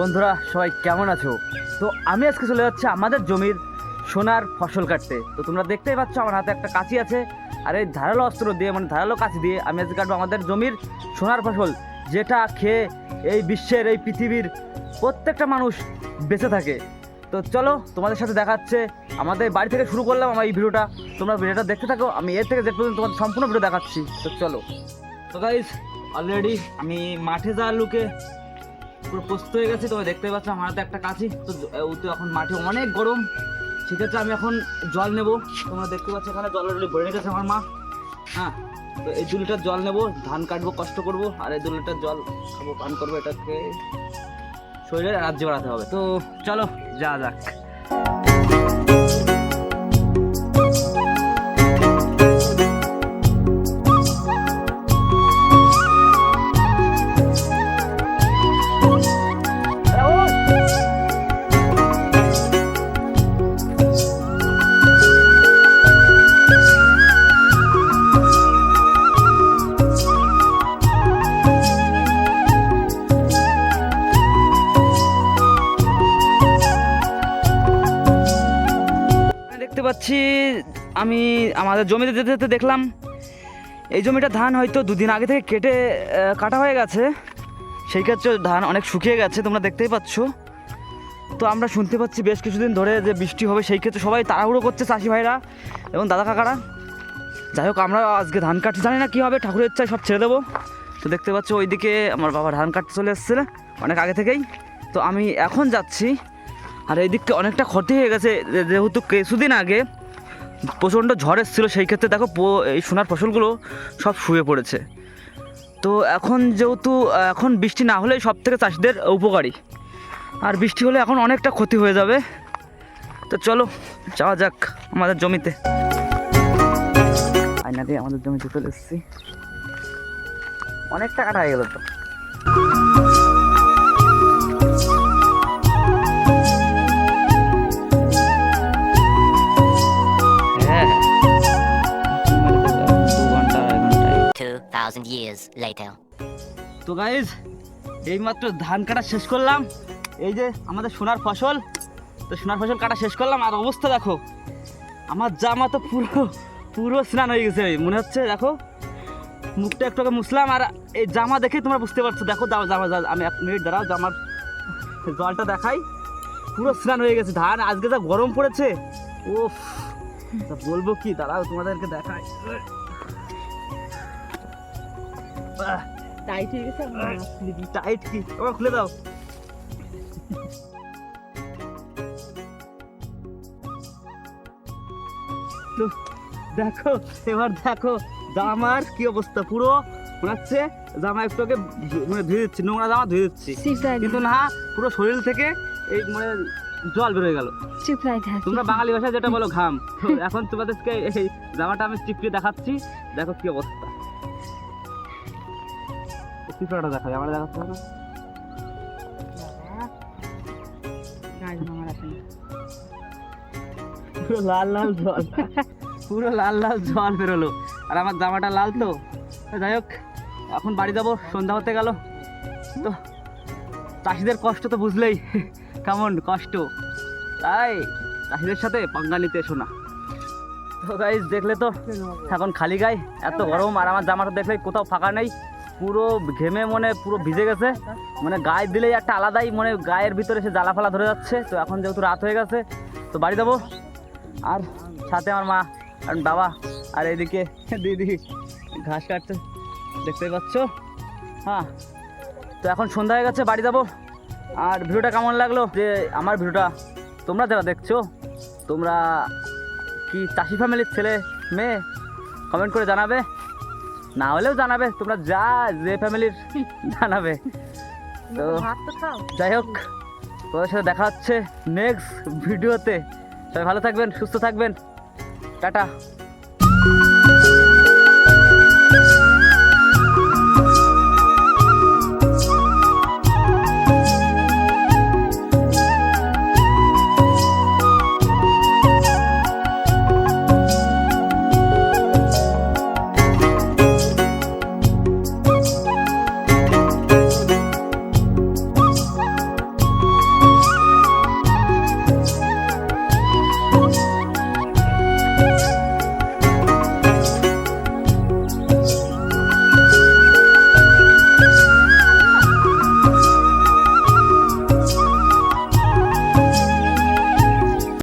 বন্ধুরা, সবাই কেমন আছো? তো আমি আজকে চলে যাচ্ছি আমাদের জমির সোনার ফসল কাটতে। তো তোমরা দেখতেই পাচ্ছ, আমার হাতে একটা কাঁচি আছে। আর এই ধারালো অস্ত্র দিয়ে মানে ধারালো কাঁচি দিয়ে আমি আজকে কাটবো আমাদের জমির সোনার ফসল, যেটা খেয়ে এই বিশ্বের, এই পৃথিবীর প্রত্যেকটা মানুষ বেঁচে থাকে। তো চলো, তোমাদের সাথে দেখাচ্ছে, আমাদের বাড়ি থেকে শুরু করলাম আমার এই ভিডিওটা। তোমরা ভিডিওটা দেখতে থাকো, আমি এর থেকে যে পর্যন্ত তোমাদের সম্পূর্ণ ভিডিও দেখাচ্ছি। তো চলো। তো গাইজ অলরেডি আমি মাঠে যাওয়ার লুকে পুরো প্রস্তুত হয়ে গেছে, তবে দেখতে পাচ্ছ আমার হাতে একটা কাছি তো ও তো এখন মাঠে অনেক গরম। সেক্ষেত্রে আমি এখন জল নেব। তোমরা দেখতে পাচ্ছ এখানে জল ডুলি ভরে রেখেছে আমার মা। হ্যাঁ তো এই দু লিটার জল নেব। ধান কাটবো, কষ্ট করব। আর এই দু লিটার জল খাব, পান করব এটাকে। শরীরে রাজ্যে বাড়াতে হবে। তো চলো, যা যাক। পাচ্ছি আমি আমাদের জমিতে যেতে যেতে দেখলাম, এই জমিটা ধান হয়তো দুদিন আগে থেকে কেটে কাটা হয়ে গেছে। সেই ক্ষেত্রে ধান অনেক শুকিয়ে গেছে, তোমরা দেখতেই পাচ্ছ। তো আমরা শুনতে পাচ্ছি বেশ কিছুদিন ধরে যে বৃষ্টি হবে, সেই ক্ষেত্রে সবাই তাড়াহুড়ো করছে চাষি ভাইরা এবং দাদা কাকারা। যাই হোক, আমরা আজকে ধান কাটতে জানি না কী হবে, ঠাকুরের ইচ্ছায় সব ছেড়ে দেবো। তো দেখতে পাচ্ছ ওইদিকে আমার বাবা ধান কাটতে চলে এসেছে অনেক আগে থেকেই। তো আমি এখন যাচ্ছি আর এই দিকটা অনেকটা ক্ষতি হয়ে গেছে যেহেতু কিছুদিন আগে প্রচণ্ড ঝড় এসেছিল, সেই ক্ষেত্রে দেখো এই সোনার ফসলগুলো সব শুয়ে পড়েছে। তো এখন যেহেতু, এখন বৃষ্টি না হলেই সব থেকে চাষিদের উপকারী। আর বৃষ্টি হলে এখন অনেকটা ক্ষতি হয়ে যাবে। তো চলো, যাওয়া যাক আমাদের জমিতে। আয়না দিয়ে আমাদের জমিতে চলে এসেছি। অনেকটা কাটা হয়ে গেল তো? Years later. তো গাইজ এইমাত্র ধান কাটা শেষ করলাম। এই যে আমাদের সোনার ফসল, তো সোনার ফসল কাটা শেষ করলাম। আর অবস্থা দেখো, আমার জামা তো পুরো পুরো স্নান হয়ে গেছে। মনে হচ্ছে, দেখো, মুখটা একটু আগে মুছলাম। আর এই জামা দেখে তোমরা বুঝতে পারছ। দেখো, দাও জামা আমি এক মিনিট দাঁড়াও, জামার জলটা দেখাই। পুরো স্নান হয়ে গেছে ধান। আজকে যা গরম পড়েছে ও বলব কি? দাঁড়াও, তোমাদেরকে দেখাই। টাইট হয়ে গেছে টাইট কি ওটা খুলে দাও। দেখো এবার দেখো জামার কি অবস্থা? পুরো মনে হচ্ছে জামা একটু আগে মানে ধুয়ে দিচ্ছি নোংরা জামা ধুয়ে দিচ্ছি। কিন্তু না পুরো শরীর থেকে এই মানে জল বেরোয় গেল। তোমরা বাঙালি ভাষায় যেটা বলো ঘাম। এখন তোমাদেরকে এই জামাটা আমি চিপড়ে দেখাচ্ছি দেখো কি অবস্থা। চিপড়াটা দেখাই আমার দেখাচ্ছে না। পুরো লাল লাল জল। পুরো লাল লাল জল বেরোলো। আর আমার জামাটা লাল তো। যাই হোক, এখন বাড়ি যাব, সন্ধ্যা হতে গেল। তো, চাষিদের কষ্ট তো বুঝলেই। কেমন কষ্ট। তাই, চাষিদের সাথে পাঙ্গা নিতে এসো না। তো গাইজ দেখলে তো, এখন খালি গায়ে, এত গরম, আর আমার জামাটা দেখলে কোথাও ফাঁকা নেই। পুরো ঘেমে মনে পুরো ভিজে গেছে। মানে গায়ে দিলেই একটা আলাদাই মানে গায়ের ভিতরে সে জ্বালা ফালা ধরে যাচ্ছে। তো এখন যেহেতু রাত হয়ে গেছে, তো বাড়ি যাব। আর সাথে আমার মা আর বাবা আর এদিকে দিদি ঘাস কাটতে দেখতে পাচ্ছ? হ্যাঁ তো এখন সন্ধ্যা হয়ে গেছে, বাড়ি যাব। আর ভিডিওটা কেমন লাগল? যে আমার ভিডিওটা তোমরা যারা দেখছ, তোমরা কি চাষি ফ্যামিলির ছেলে, মেয়ে কমেন্ট করে জানাবে। না হলেও জানাবে তোমরা যা যে ফ্যামিলির জানাবে। তো যাই হোক তোমাদের সাথে দেখা হচ্ছে নেক্সট ভিডিওতে সবাই ভালো থাকবেন সুস্থ থাকবেন। টাটা।